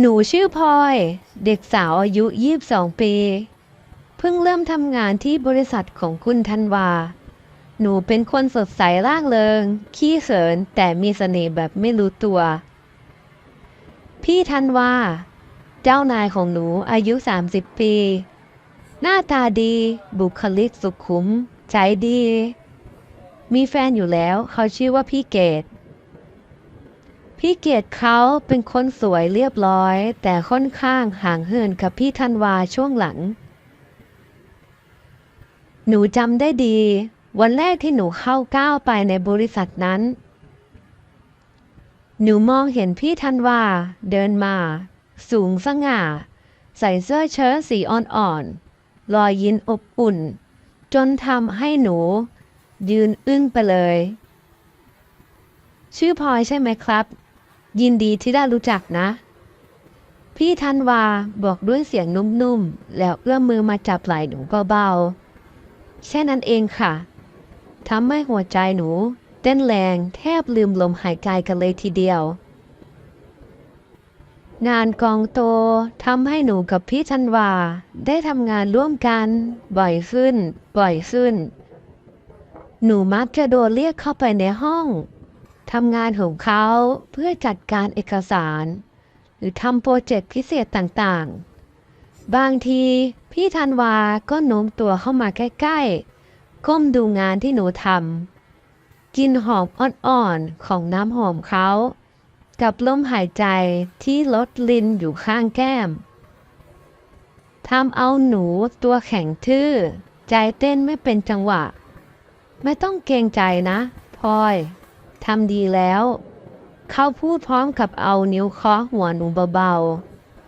หนูชื่อพลอย เด็กสาวอายุ 22 ปี เพิ่งเริ่มทำงานที่บริษัทของคุณธันวา หนูเป็นคนสดใสร่าเริง ขี้เขินแต่มีเสน่ห์แบบไม่รู้ตัว พี่ธันวา เจ้านายของหนูอายุ 30 ปี หน้าตาดี บุคลิกสุขุม ใจดี มีแฟนอยู่แล้ว เขาชื่อว่าพี่เกด พี่เกียรติเขาเป็นคนสวยเรียบร้อย แต่ค่อนข้างห่างเหินกับพี่ธันวาช่วงหลัง หนูจำได้ดี วันแรกที่หนูเข้าก้าวไปในบริษัทนั้น หนูมองเห็นพี่ธันวาเดินมา สูงสง่า ใส่เสื้อเชิ้ตสีอ่อนๆรอยยิ้มอบอุ่น จนทำให้หนู ยืนอึ้งไปเลย ชื่อพลอยใช่ไหมครับ ยินดีที่ได้รู้จักนะ พี่ธันวาบอกด้วยเสียงนุ่มๆ แล้วเอื้อมมือมาจับไหล่หนูเบาๆ แค่นั้นเองค่ะทำให้หัวใจหนู เต้นแรงแทบลืมลมหายใจกันเลยทีเดียว งานกองโตทำให้หนูกับพี่ธันวา ได้ทำงานร่วมกัน บ่อยขึ้น บ่อยขึ้น หนูมักจะโดนเรียกเข้าไปในห้อง ทำงานของเขาเพื่อจัดการเอกสาร หรือทำโปรเจกต์พิเศษต่างๆ บางทีพี่ธันวาก็โน้มตัวเข้ามาใกล้ๆ ก้มดูงานที่หนูทำกินหอมอ่อนๆ ของน้ำหอมเขา กับลมหายใจที่ลดลินอยู่ข้างแก้มทำเอาหนูตัวแข็งทื่อ ใจเต้นไม่เป็นจังหวะ ไม่ต้องเกรงใจนะพลอย ทำดีแล้ว เขาพูดพร้อมกับเอานิ้วเคาะหัวหนูเบา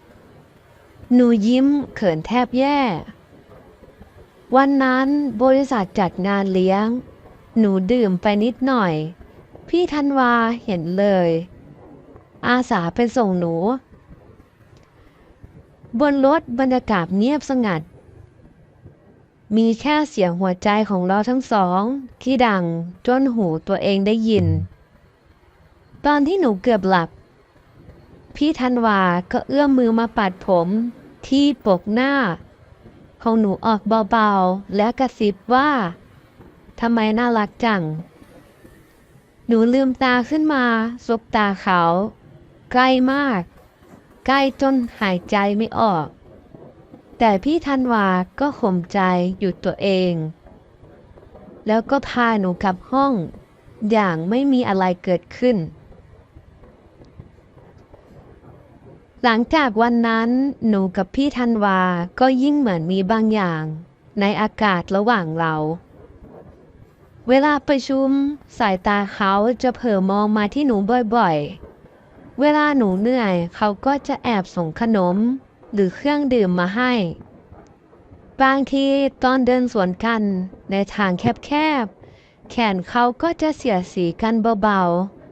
ๆ หนูยิ้มเขินแทบแย่ วันนั้นบริษัทจัดงานเลี้ยง หนูดื่มไปนิดหน่อย พี่ธันวาเห็นเลย อาสาไปส่งหนู บนรถบรรยากาศเงียบสงัด มีแค่เสียงหัวใจของเราทั้งสอง ที่ดังจนหูตัวเองได้ยิน ตอนที่หนูเกือบหลับ พี่ธันวาก็เอื้อมมือมาปัดผมที่ปกหน้า ของหนูออกเบาๆ และกระซิบว่าทำไมน่ารักจัง หนูลืมตาขึ้นมาสบตาเขา ใกล้มาก ใกล้จนหายใจไม่ออก แต่พี่ธันวาก็ข่มใจหยุดตัวเอง แล้วก็พาหนูกลับห้อง อย่างไม่มีอะไรเกิดขึ้น หลังจากวันนั้นหนูกับพี่ธันวาก็ยิ่งเหมือนมีบางอย่าง ในอากาศระหว่างเรา เวลาประชุมสายตาเขาจะเผลอมองมาที่หนูบ่อยๆ เวลาหนูเหนื่อยเขาก็จะแอบส่งขนม หรือเครื่องดื่มมาให้ บางทีตอนเดินสวนกันในทางแคบๆ แขนเขาก็จะเสียสีกันเบา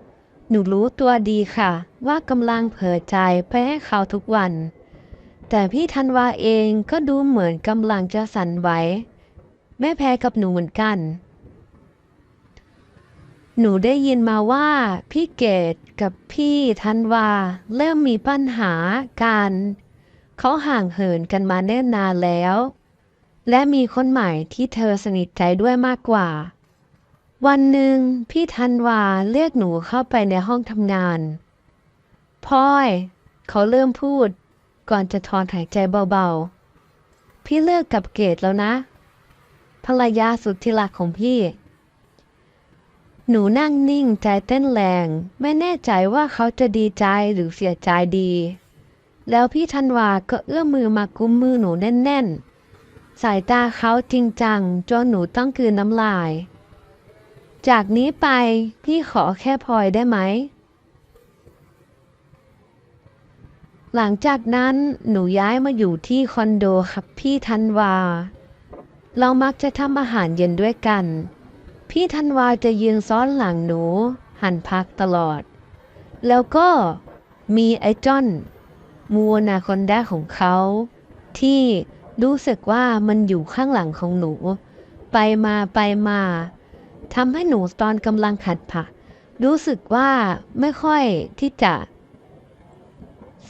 ๆ หนูรู้ตัวดีค่ะ ว่ากำลังเผลอใจไปให้เขาทุกวัน แต่พี่ธันวาเองก็ดูเหมือนกำลังจะสั่นไหวไม่แพ้กับหนูเหมือนกัน หนูได้ยินมาว่าพี่เกดกับพี่ธันวา เริ่มมีปัญหาการ เขาห่างเหินกันมาเนิ่นนานแล้ว และมีคนใหม่ที่เธอสนิทใจด้วยมากกว่า วันหนึ่งพี่ธันวาเรียกหนูเข้าไปในห้องทำงานพลอยเขาเริ่มพูด ก่อนจะถอนหายใจเบาๆ พี่เลิกกับเกดแล้วนะ ภรรยาสุดที่รักของพี่ หนูนั่งนิ่งใจเต้นแรง ไม่แน่ใจว่าเขาจะดีใจหรือเสียใจดี แล้วพี่ธันวาก็เอื้อมมือมากุมมือหนูแน่นๆ สายตาเขาจริงจังจนหนูต้องกลืนน้ำลาย จากนี้ไปพี่ขอแค่พลอยได้ไหม หลังจากนั้นหนูย้ายมาอยู่ที่คอนโดครับพี่ธันวา เรามักจะทำอาหารเย็นด้วยกัน พี่ธันวาจะยืนซ้อนหลังหนู หันพักตลอด แล้วก็มีไอ้จอน มูนาคอนดาของเขา ที่รู้สึกว่ามันอยู่ข้างหลังของหนู ไปมาไปมาทำให้หนูตอนกำลังขัดผัก รู้สึกว่าไม่ค่อยที่จะ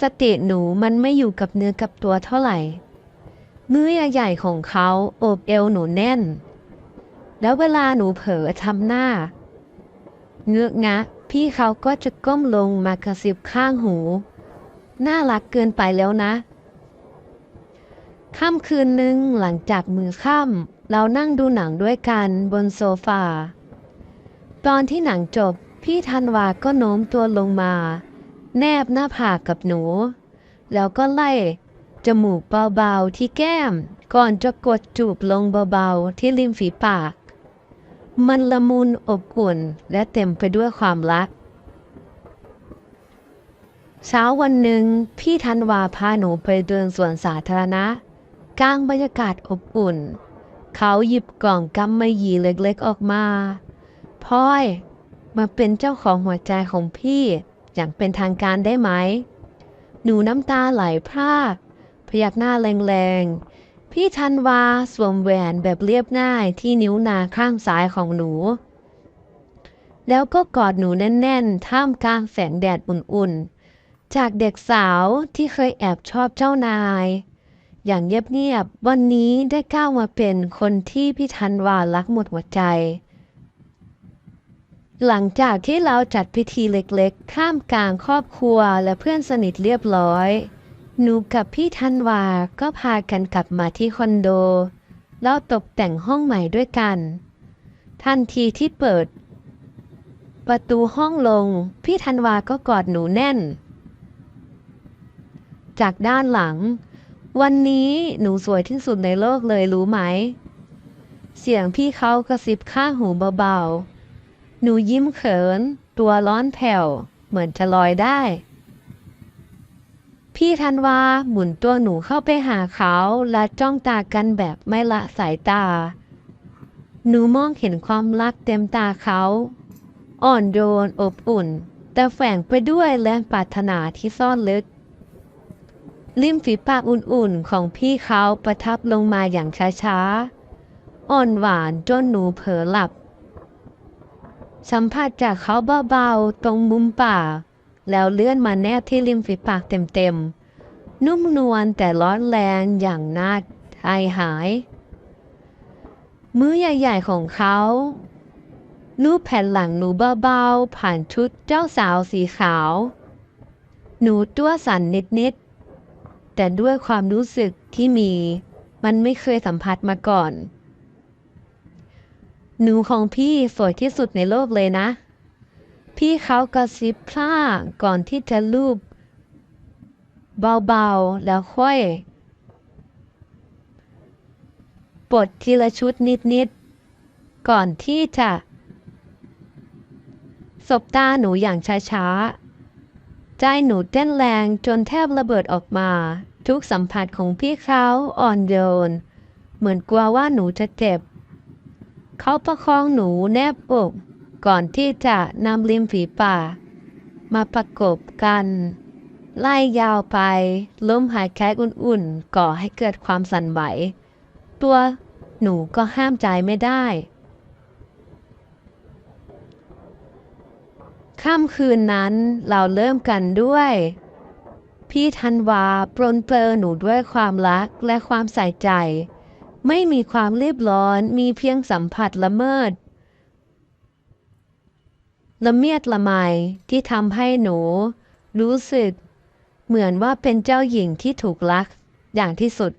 สติหนูมันไม่อยู่กับเนื้อกับตัวเท่าไหร่มือใหญ่ๆของเขาโอบเอวหนูแน่น แล้วเวลาหนูเผลอทำหน้าเงือกงะ พี่เขาก็จะก้มลงมากระซิบข้างหู น่ารักเกินไปแล้วนะ ค่ำคืนหนึ่งหลังจากมือค่ำเรานั่งดูหนังด้วยกันบนโซฟา ตอนที่หนังจบ พี่ธันวาก็โน้มตัวลงมา แนบหน้าผากกับหนู แล้วก็ไล่ จมูกเบาๆที่แก้ม ก่อนจะกดจูบลงเบาๆที่ริมฝีปาก มันละมุนอบอุ่นและเต็มไปด้วยความรัก เช้าวันหนึ่งพี่ธันวาพาหนูไปเดินสวนสาธารณะ กลางบรรยากาศอบอุ่น เขาหยิบกล่องกำมะหยี่เล็กๆออกมาพลอยมาเป็นเจ้าของหัวใจของพี่อย่างเป็นทางการได้ไหม หนูน้ำตาไหลพรากพยักหน้าแรงๆ พี่ธันวาสวมแหวนแบบเรียบง่ายที่นิ้วนาข้างซ้ายของหนู แล้วก็กอดหนูแน่นๆ ท่ามกลางแสงแดดอุ่นๆ จากเด็กสาวที่เคยแอบชอบเจ้านาย อย่างเงียบๆวันนี้ได้ก้าวมาเป็นคนที่พี่ธันวารักหมดหัวใจ หลังจากที่เราจัดพิธีเล็กๆ ข้ามกลางครอบครัวและเพื่อนสนิทเรียบร้อย หนูกับพี่ธันวาก็พากันกลับมาที่คอนโด แล้วตกแต่งห้องใหม่ด้วยกันทันทีที่เปิด ประตูห้องลง พี่ธันวาก็กอดหนูแน่น จากด้านหลัง วันนี้หนูสวยที่สุดในโลกเลยรู้ไหม เสียงพี่เขากระซิบข้างหูเบาๆ หนูยิ้มเขิน ตัวร้อนแผ่ว เหมือนจะลอยได้ พี่ธันวาหมุนตัวหนูเข้าไปหาเขาและจ้องตากันแบบไม่ละสายตา หนูมองเห็นความรักเต็มตาเขา อ่อนโยนอบอุ่น แต่แฝงไปด้วยแรงปรารถนาที่ซ่อนลึก ริมฝีปากอุ่นๆ ของพี่เขาประทับลงมาอย่างช้าๆ อ่อนหวานจนหนูเผลอหลับ สัมผัสจากเขาเบาๆ ตรงมุมปากแล้วเลื่อนมาแนบที่ริมฝีปากเต็มๆ นุ่มนวลแต่ร้อนแรงอย่างน่าทายหาย มือใหญ่ๆของเขาลูบแผ่นหลังหนูเบาๆ ผ่านชุดเจ้าสาวสีขาว หนูตัวสั่นนิดๆ แต่ด้วยความรู้สึกที่มี มันไม่เคยสัมผัสมาก่อน หนูของพี่สวยที่สุดในโลกเลยนะ พี่เขากระซิบพร่าก่อนที่จะลูบเบาๆแล้วค่อยปลดทีละชุดนิดๆ ก่อนที่จะสบตาหนูอย่างช้าๆ ใจหนูเต้นแรงจนแทบระเบิดออกมา ทุกสัมผัสของพี่เขาอ่อนโยน เหมือนกลัวว่าหนูจะเจ็บ เขาประคองหนูแนบอกก่อนที่จะนำริมฝีปากมาประกบกัน ไล่ยาวไปลมหายใจอุ่นๆ ก่อให้เกิดความสั่นไหว ตัวหนูก็ห้ามใจไม่ได้ ค่ำคืนนั้นเราเริ่มกันด้วย พี่ธันวาปรนเปรอหนูด้วยความรักและความใส่ใจ ไม่มีความรีบร้อนมีเพียงสัมผัสละเมิด ละเมียดละไมที่ทำให้หนู รู้สึก เหมือนว่าเป็นเจ้าหญิงที่ถูกรักอย่างที่สุด